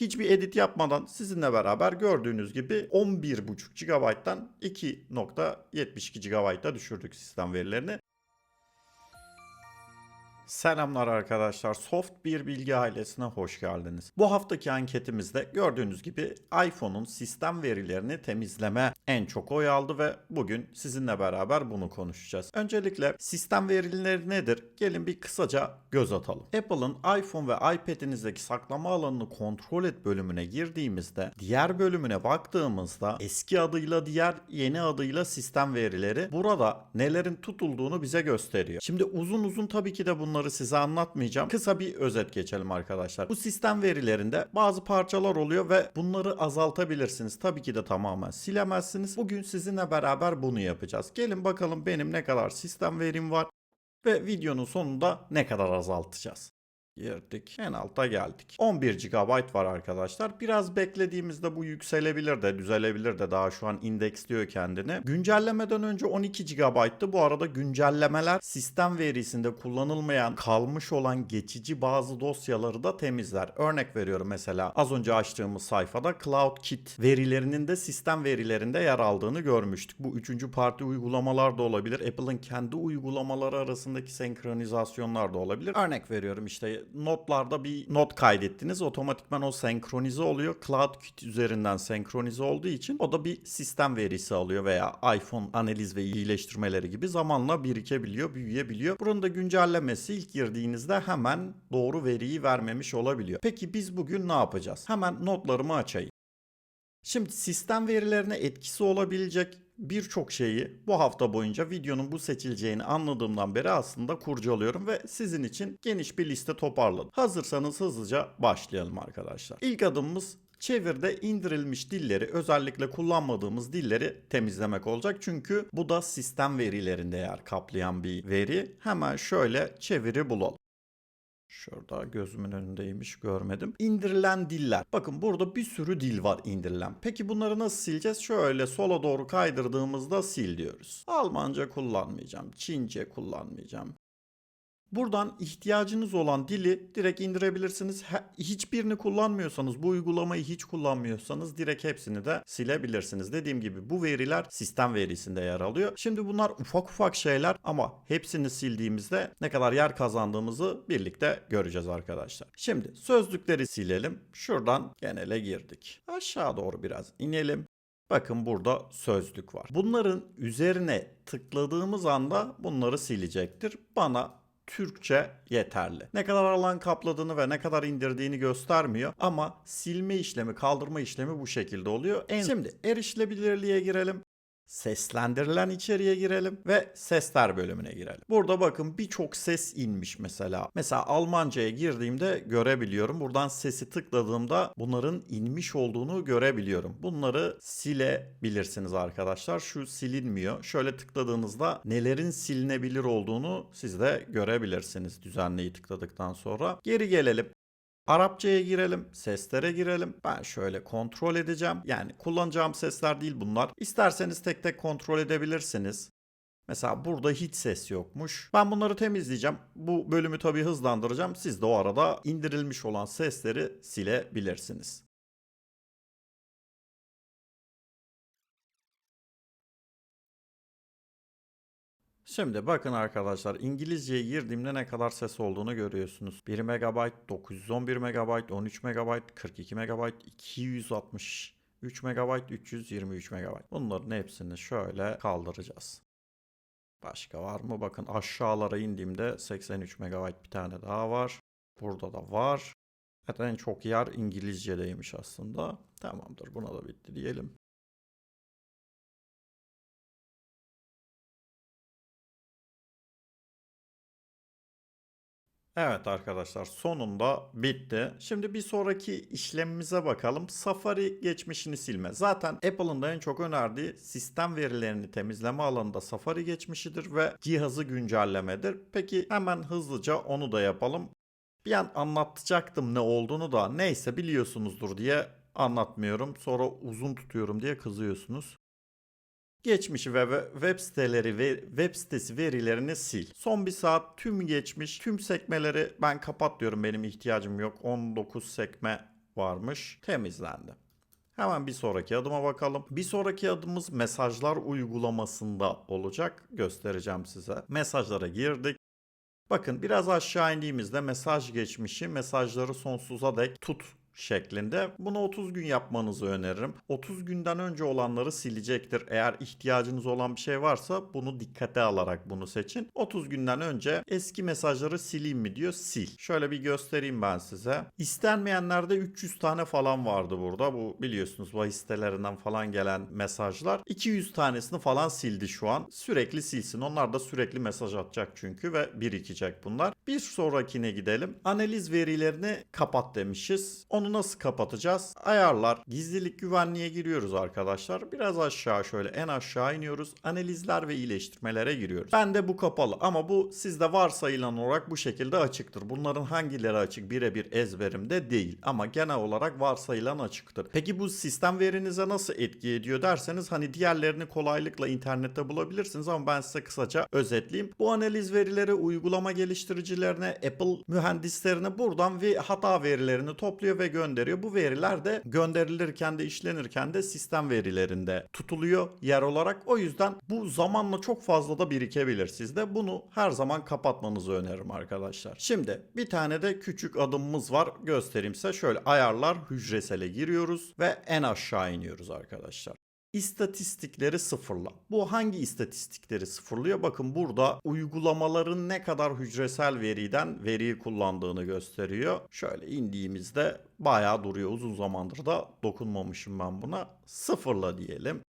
Hiçbir edit yapmadan sizinle beraber gördüğünüz gibi 11.5 GB'dan 2.72 GB'a düşürdük sistem verilerini. Selamlar arkadaşlar. Soft bir bilgi ailesine hoş geldiniz. Bu haftaki anketimizde gördüğünüz gibi iPhone'un sistem verilerini temizleme en çok oy aldı ve bugün sizinle beraber bunu konuşacağız. Öncelikle sistem verileri nedir? Gelin bir kısaca göz atalım. Apple'ın iPhone ve iPad'inizdeki saklama alanını kontrol et bölümüne girdiğimizde diğer bölümüne baktığımızda eski adıyla diğer yeni adıyla sistem verileri burada nelerin tutulduğunu bize gösteriyor. Şimdi uzun uzun tabii ki de bunları size anlatmayacağım. Kısa bir özet geçelim arkadaşlar. Bu sistem verilerinde bazı parçalar oluyor ve bunları azaltabilirsiniz. Tabii ki de tamamen silemezsiniz. Bugün sizinle beraber bunu yapacağız. Gelin bakalım benim ne kadar sistem verim var ve videonun sonunda ne kadar azaltacağız. Girdik. En alta geldik. 11 GB var arkadaşlar. Biraz beklediğimizde bu yükselebilir de düzelebilir de daha şu an indeksliyor kendini. Güncellemeden önce 12 GB'tı. Bu arada güncellemeler sistem verisinde kullanılmayan kalmış olan geçici bazı dosyaları da temizler. Örnek veriyorum mesela az önce açtığımız sayfada CloudKit verilerinin de sistem verilerinde yer aldığını görmüştük. Bu üçüncü parti uygulamalar da olabilir. Apple'ın kendi uygulamaları arasındaki senkronizasyonlar da olabilir. Örnek veriyorum işte notlarda bir not kaydettiniz. Otomatikman o senkronize oluyor. CloudKit üzerinden senkronize olduğu için o da bir sistem verisi alıyor veya iPhone analiz ve iyileştirmeleri gibi zamanla birikebiliyor, büyüyebiliyor. Bunun da güncellemesi ilk girdiğinizde hemen doğru veriyi vermemiş olabiliyor. Peki biz bugün ne yapacağız? Hemen notlarımı açayım. Şimdi sistem verilerine etkisi olabilecek birçok şeyi bu hafta boyunca videonun bu seçileceğini anladığımdan beri aslında kurcalıyorum ve sizin için geniş bir liste toparladım. Hazırsanız hızlıca başlayalım arkadaşlar. İlk adımımız çevirde indirilmiş dilleri özellikle kullanmadığımız dilleri temizlemek olacak. Çünkü bu da sistem verilerinde yer kaplayan bir veri. Hemen şöyle çeviri bulalım. Şurada gözümün önündeymiş görmedim. İndirilen diller. Bakın burada bir sürü dil var indirilen. Peki bunları nasıl sileceğiz? Şöyle sola doğru kaydırdığımızda sil diyoruz. Almanca kullanmayacağım. Çince kullanmayacağım. Buradan ihtiyacınız olan dili direkt indirebilirsiniz. Hiçbirini kullanmıyorsanız, bu uygulamayı hiç kullanmıyorsanız direkt hepsini de silebilirsiniz. Dediğim gibi bu veriler sistem verisinde yer alıyor. Şimdi bunlar ufak ufak şeyler ama hepsini sildiğimizde ne kadar yer kazandığımızı birlikte göreceğiz arkadaşlar. Şimdi sözlükleri silelim. Şuradan genele girdik. Aşağı doğru biraz inelim. Bakın burada sözlük var. Bunların üzerine tıkladığımız anda bunları silecektir. Bana Türkçe yeterli. Ne kadar alan kapladığını ve ne kadar indirdiğini göstermiyor ama silme işlemi, kaldırma işlemi bu şekilde oluyor. En Şimdi erişilebilirliğe girelim. Seslendirilen içeriğe girelim ve sesler bölümüne girelim. Burada bakın birçok ses inmiş mesela. Mesela Almanca'ya girdiğimde görebiliyorum. Buradan sesi tıkladığımda bunların inmiş olduğunu görebiliyorum. Bunları silebilirsiniz arkadaşlar. Şu silinmiyor. Şöyle tıkladığınızda nelerin silinebilir olduğunu siz de görebilirsiniz düzenleyi tıkladıktan sonra. Geri gelelim. Arapçaya girelim, seslere girelim. Ben şöyle kontrol edeceğim. Yani kullanacağım sesler değil bunlar. İsterseniz tek tek kontrol edebilirsiniz. Mesela burada hiç ses yokmuş. Ben bunları temizleyeceğim. Bu bölümü tabii hızlandıracağım. Siz de o arada indirilmiş olan sesleri silebilirsiniz. Şimdi bakın arkadaşlar İngilizceye girdiğimde ne kadar ses olduğunu görüyorsunuz. 1 MB, 911 MB, 13 MB, 42 MB, 263 MB, 323 MB. Bunların hepsini şöyle kaldıracağız. Başka var mı? Bakın aşağılara indiğimde 83 MB bir tane daha var. Burada da var. Evet en çok yer İngilizce'deymiş aslında. Tamamdır buna da bitti diyelim. Evet arkadaşlar sonunda bitti. Şimdi bir sonraki işlemimize bakalım. Safari geçmişini silme. Zaten Apple'ın da en çok önerdiği sistem verilerini temizleme alanında Safari geçmişidir ve cihazı güncellemedir. Peki hemen hızlıca onu da yapalım. Bir an anlatacaktım ne olduğunu da neyse biliyorsunuzdur diye anlatmıyorum. Sonra uzun tutuyorum diye kızıyorsunuz. Geçmişi ve web siteleri ve web sitesi verilerini sil. Son bir saat tüm geçmiş, tüm sekmeleri ben kapat diyorum benim ihtiyacım yok. 19 sekme varmış. Temizlendi. Hemen bir sonraki adıma bakalım. Bir sonraki adımız mesajlar uygulamasında olacak. Göstereceğim size. Mesajlara girdik. Bakın biraz aşağı indiğimizde mesaj geçmişi mesajları sonsuza dek tut şeklinde. Bunu 30 gün yapmanızı öneririm. 30 günden önce olanları silecektir. Eğer ihtiyacınız olan bir şey varsa bunu dikkate alarak bunu seçin. 30 günden önce eski mesajları sileyim mi diyor sil. Şöyle bir göstereyim ben size. İstenmeyenlerde 300 tane falan vardı burada. Bu biliyorsunuz bahis sitelerinden falan gelen mesajlar. 200 tanesini falan sildi şu an. Sürekli silsin. Onlar da sürekli mesaj atacak çünkü ve birikecek bunlar. Bir sonrakine gidelim. Analiz verilerini kapat demişiz. Onu nasıl kapatacağız? Ayarlar, gizlilik güvenliğe giriyoruz arkadaşlar. Biraz aşağı şöyle en aşağı iniyoruz. Analizler ve iyileştirmelere giriyoruz. Ben de bu kapalı ama bu sizde varsayılan olarak bu şekilde açıktır. Bunların hangileri açık birebir ezberimde değil ama genel olarak varsayılan açıktır. Peki bu sistem verinize nasıl etki ediyor derseniz hani diğerlerini kolaylıkla internette bulabilirsiniz ama ben size kısaca özetleyeyim. Bu analiz verileri uygulama geliştiricilerine, Apple mühendislerine buradan ve hata verilerini topluyor ve gönderiyor. Bu veriler de gönderilirken de işlenirken de sistem verilerinde tutuluyor yer olarak. O yüzden bu zamanla çok fazla da birikebilir sizde. Bunu her zaman kapatmanızı öneririm arkadaşlar. Şimdi bir tane de küçük adımımız var. Göstereyim size. Şöyle ayarlar hücresele giriyoruz ve en aşağı iniyoruz arkadaşlar. İstatistikleri sıfırla. Bu hangi istatistikleri sıfırlıyor? Bakın burada uygulamaların ne kadar hücresel veriden veriyi kullandığını gösteriyor. Şöyle indiğimizde bayağı duruyor. Uzun zamandır da dokunmamışım ben buna. Sıfırla diyelim.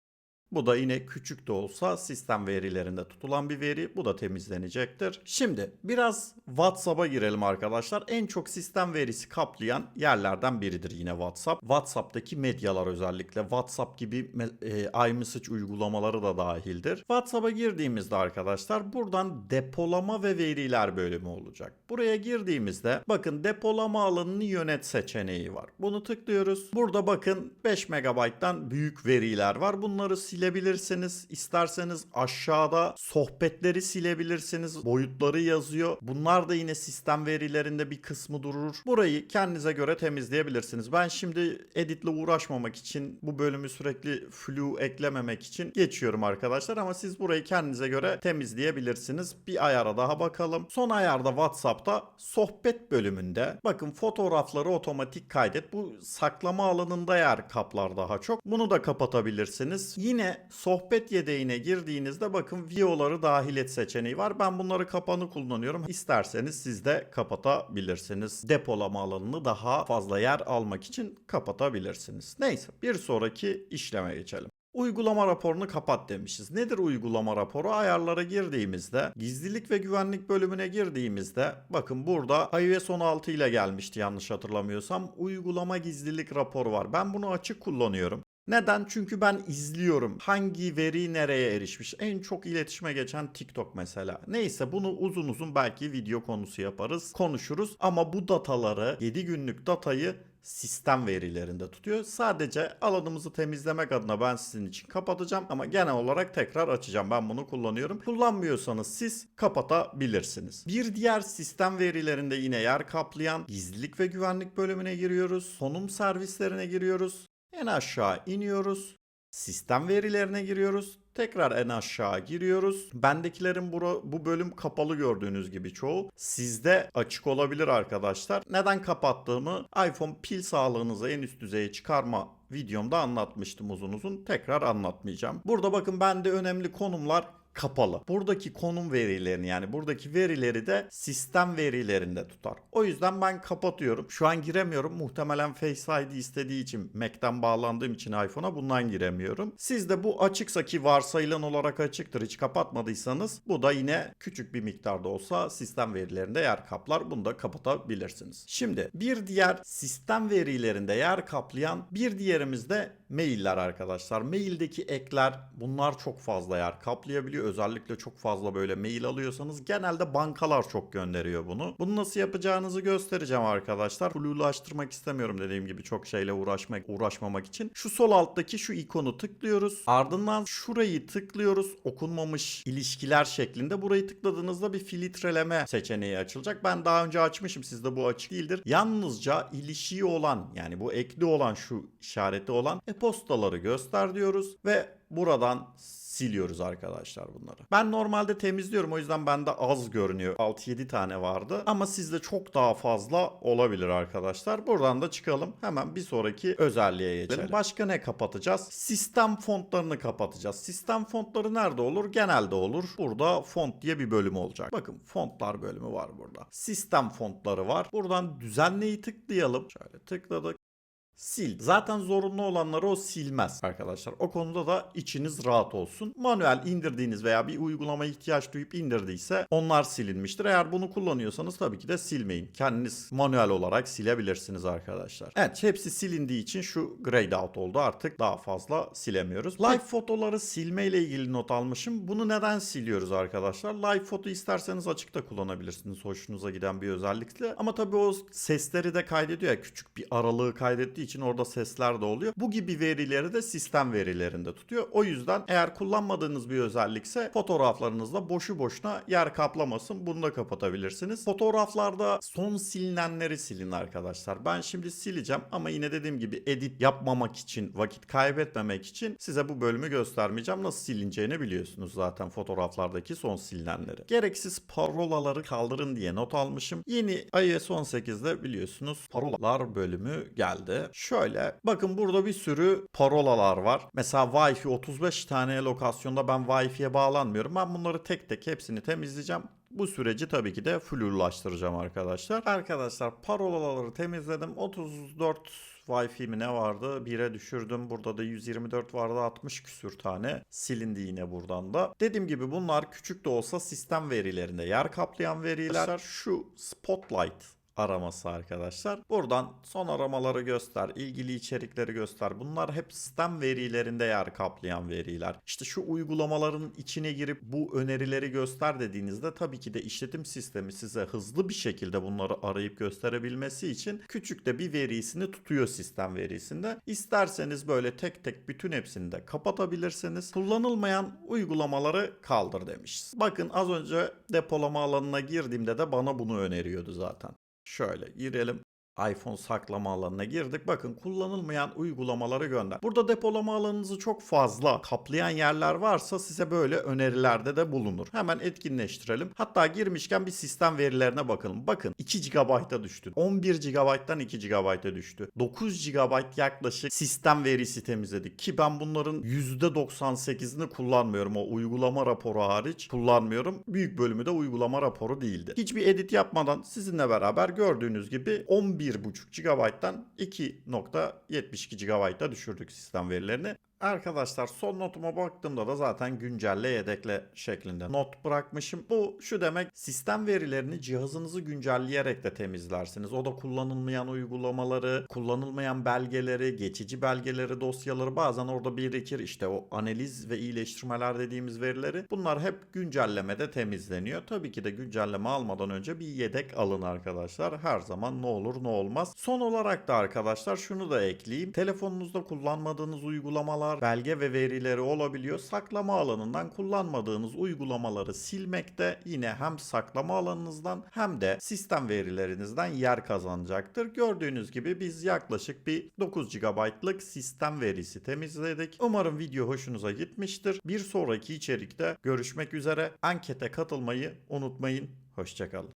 Bu da yine küçük de olsa sistem verilerinde tutulan bir veri. Bu da temizlenecektir. Şimdi biraz WhatsApp'a girelim arkadaşlar. En çok sistem verisi kaplayan yerlerden biridir yine WhatsApp. WhatsApp'taki medyalar özellikle WhatsApp gibi e, iMessage uygulamaları da dahildir. WhatsApp'a girdiğimizde arkadaşlar buradan depolama ve veriler bölümü olacak. Buraya girdiğimizde bakın depolama alanını yönet seçeneği var. Bunu tıklıyoruz. Burada bakın 5 MB'dan büyük veriler var. Bunları silebilirsiniz. İsterseniz aşağıda sohbetleri silebilirsiniz. Boyutları yazıyor. Bunlar da yine sistem verilerinde bir kısmı durur. Burayı kendinize göre temizleyebilirsiniz. Ben şimdi editle uğraşmamak için bu bölümü sürekli flu eklememek için geçiyorum arkadaşlar ama siz burayı kendinize göre temizleyebilirsiniz. Bir ayara daha bakalım. Son ayarda WhatsApp'ta sohbet bölümünde bakın fotoğrafları otomatik kaydet. Bu saklama alanında yer kaplar daha çok. Bunu da kapatabilirsiniz. Yine sohbet yedeğine girdiğinizde bakın videoları dahil et seçeneği var. Ben bunları kapanı kullanıyorum. İsterseniz siz de kapatabilirsiniz. Depolama alanını daha fazla yer almak için kapatabilirsiniz. Neyse bir sonraki işleme geçelim. Uygulama raporunu kapat demişiz. Nedir uygulama raporu? Ayarlara girdiğimizde, gizlilik ve güvenlik bölümüne girdiğimizde bakın burada iOS 16 ile gelmişti yanlış hatırlamıyorsam. Uygulama gizlilik raporu var. Ben bunu açık kullanıyorum. Neden? Çünkü ben izliyorum. Hangi veri nereye erişmiş? En çok iletişime geçen TikTok mesela. Neyse bunu uzun uzun belki video konusu yaparız, konuşuruz. Ama bu dataları, 7 günlük datayı sistem verilerinde tutuyor. Sadece alanımızı temizlemek adına ben sizin için kapatacağım ama genel olarak tekrar açacağım. Ben bunu kullanıyorum. Kullanmıyorsanız siz kapatabilirsiniz. Bir diğer sistem verilerinde yine yer kaplayan gizlilik ve güvenlik bölümüne giriyoruz. Sonum servislerine giriyoruz. En aşağı iniyoruz. Sistem verilerine giriyoruz. Tekrar en aşağı giriyoruz. Bendekilerin bu, bu bölüm kapalı gördüğünüz gibi çoğu. Sizde açık olabilir arkadaşlar. Neden kapattığımı iPhone pil sağlığınızı en üst düzeye çıkarma videomda anlatmıştım uzun uzun. Tekrar anlatmayacağım. Burada bakın bende önemli konumlar kapalı. Buradaki konum verilerini yani buradaki verileri de sistem verilerinde tutar. O yüzden ben kapatıyorum. Şu an giremiyorum. Muhtemelen Face ID istediği için Mac'ten bağlandığım için iPhone'a bundan giremiyorum. Sizde bu açıksa ki varsayılan olarak açıktır. Hiç kapatmadıysanız bu da yine küçük bir miktarda olsa sistem verilerinde yer kaplar. Bunu da kapatabilirsiniz. Şimdi bir diğer sistem verilerinde yer kaplayan bir diğerimiz de mailler arkadaşlar. Maildeki ekler bunlar çok fazla yer kaplayabiliyor. Özellikle çok fazla böyle mail alıyorsanız genelde bankalar çok gönderiyor bunu. Bunu nasıl yapacağınızı göstereceğim arkadaşlar. Flulaştırmak istemiyorum dediğim gibi çok şeyle uğraşmak uğraşmamak için. Şu sol alttaki şu ikonu tıklıyoruz. Ardından şurayı tıklıyoruz. Okunmamış ilişkiler şeklinde. Burayı tıkladığınızda bir filtreleme seçeneği açılacak. Ben daha önce açmışım. Sizde bu açık değildir. Yalnızca ilişiği olan yani bu ekli olan şu işareti olan e-postaları göster diyoruz ve buradan siliyoruz arkadaşlar bunları. Ben normalde temizliyorum o yüzden bende az görünüyor. 6-7 tane vardı ama sizde çok daha fazla olabilir arkadaşlar. Buradan da çıkalım. Hemen bir sonraki özelliğe geçelim. Başka ne kapatacağız? Sistem fontlarını kapatacağız. Sistem fontları nerede olur? Genelde olur. Burada font diye bir bölüm olacak. Bakın fontlar bölümü var burada. Sistem fontları var. Buradan düzenleyi tıklayalım. Şöyle tıkladık sil. Zaten zorunlu olanları o silmez arkadaşlar. O konuda da içiniz rahat olsun. Manuel indirdiğiniz veya bir uygulama ihtiyaç duyup indirdiyse onlar silinmiştir. Eğer bunu kullanıyorsanız tabii ki de silmeyin. Kendiniz manuel olarak silebilirsiniz arkadaşlar. Evet hepsi silindiği için şu grayed out oldu. Artık daha fazla silemiyoruz. Live fotoları silme ile ilgili not almışım. Bunu neden siliyoruz arkadaşlar? Live foto isterseniz açıkta kullanabilirsiniz. Hoşunuza giden bir özellikle. Ama tabii o sesleri de kaydediyor ya küçük bir aralığı kaydettiği için orada sesler de oluyor. Bu gibi verileri de sistem verilerinde tutuyor. O yüzden eğer kullanmadığınız bir özellikse fotoğraflarınızda boşu boşuna yer kaplamasın. Bunu da kapatabilirsiniz. Fotoğraflarda son silinenleri silin arkadaşlar. Ben şimdi sileceğim ama yine dediğim gibi edit yapmamak için, vakit kaybetmemek için size bu bölümü göstermeyeceğim. Nasıl silineceğini biliyorsunuz zaten fotoğraflardaki son silinenleri. Gereksiz parolaları kaldırın diye not almışım. Yeni iOS 18'de biliyorsunuz parolalar bölümü geldi. Şöyle bakın burada bir sürü parolalar var. Mesela Wi-Fi 35 tane lokasyonda ben Wi-Fi'ye bağlanmıyorum. Ben bunları tek tek hepsini temizleyeceğim. Bu süreci tabii ki de flurlaştıracağım arkadaşlar. Arkadaşlar parolaları temizledim. 34 Wi-Fi mi ne vardı? 1'e düşürdüm. Burada da 124 vardı. 60 küsür tane silindi yine buradan da. Dediğim gibi bunlar küçük de olsa sistem verilerinde yer kaplayan veriler. Şu Spotlight araması arkadaşlar. Buradan son aramaları göster, ilgili içerikleri göster. Bunlar hep sistem verilerinde yer kaplayan veriler. İşte şu uygulamaların içine girip bu önerileri göster dediğinizde tabii ki de işletim sistemi size hızlı bir şekilde bunları arayıp gösterebilmesi için küçük de bir verisini tutuyor sistem verisinde. İsterseniz böyle tek tek bütün hepsini de kapatabilirsiniz. Kullanılmayan uygulamaları kaldır demişiz. Bakın az önce depolama alanına girdiğimde de bana bunu öneriyordu zaten. Şöyle girelim iPhone saklama alanına girdik. Bakın kullanılmayan uygulamaları gönder. Burada depolama alanınızı çok fazla kaplayan yerler varsa size böyle önerilerde de bulunur. Hemen etkinleştirelim. Hatta girmişken bir sistem verilerine bakalım. Bakın 2 GB'a düştü. 11 GB'dan 2 GB'a düştü. 9 GB yaklaşık sistem verisi temizledik. Ki ben bunların %98'ini kullanmıyorum. O uygulama raporu hariç kullanmıyorum. Büyük bölümü de uygulama raporu değildi. Hiçbir edit yapmadan sizinle beraber gördüğünüz gibi 11 1.5 GB'dan 2.72 GB'a düşürdük sistem verilerini. Arkadaşlar son notuma baktığımda da zaten güncelle yedekle şeklinde not bırakmışım. Bu şu demek sistem verilerini cihazınızı güncelleyerek de temizlersiniz. O da kullanılmayan uygulamaları, kullanılmayan belgeleri, geçici belgeleri, dosyaları bazen orada birikir. İşte o analiz ve iyileştirmeler dediğimiz verileri bunlar hep güncellemede temizleniyor. Tabii ki de güncelleme almadan önce bir yedek alın arkadaşlar. Her zaman ne olur ne olmaz. Son olarak da arkadaşlar şunu da ekleyeyim. Telefonunuzda kullanmadığınız uygulamalar belge ve verileri olabiliyor. Saklama alanından kullanmadığınız uygulamaları silmek de yine hem saklama alanınızdan hem de sistem verilerinizden yer kazanacaktır. Gördüğünüz gibi biz yaklaşık bir 9 GB'lık sistem verisi temizledik. Umarım video hoşunuza gitmiştir. Bir sonraki içerikte görüşmek üzere. Ankete katılmayı unutmayın. Hoşçakalın.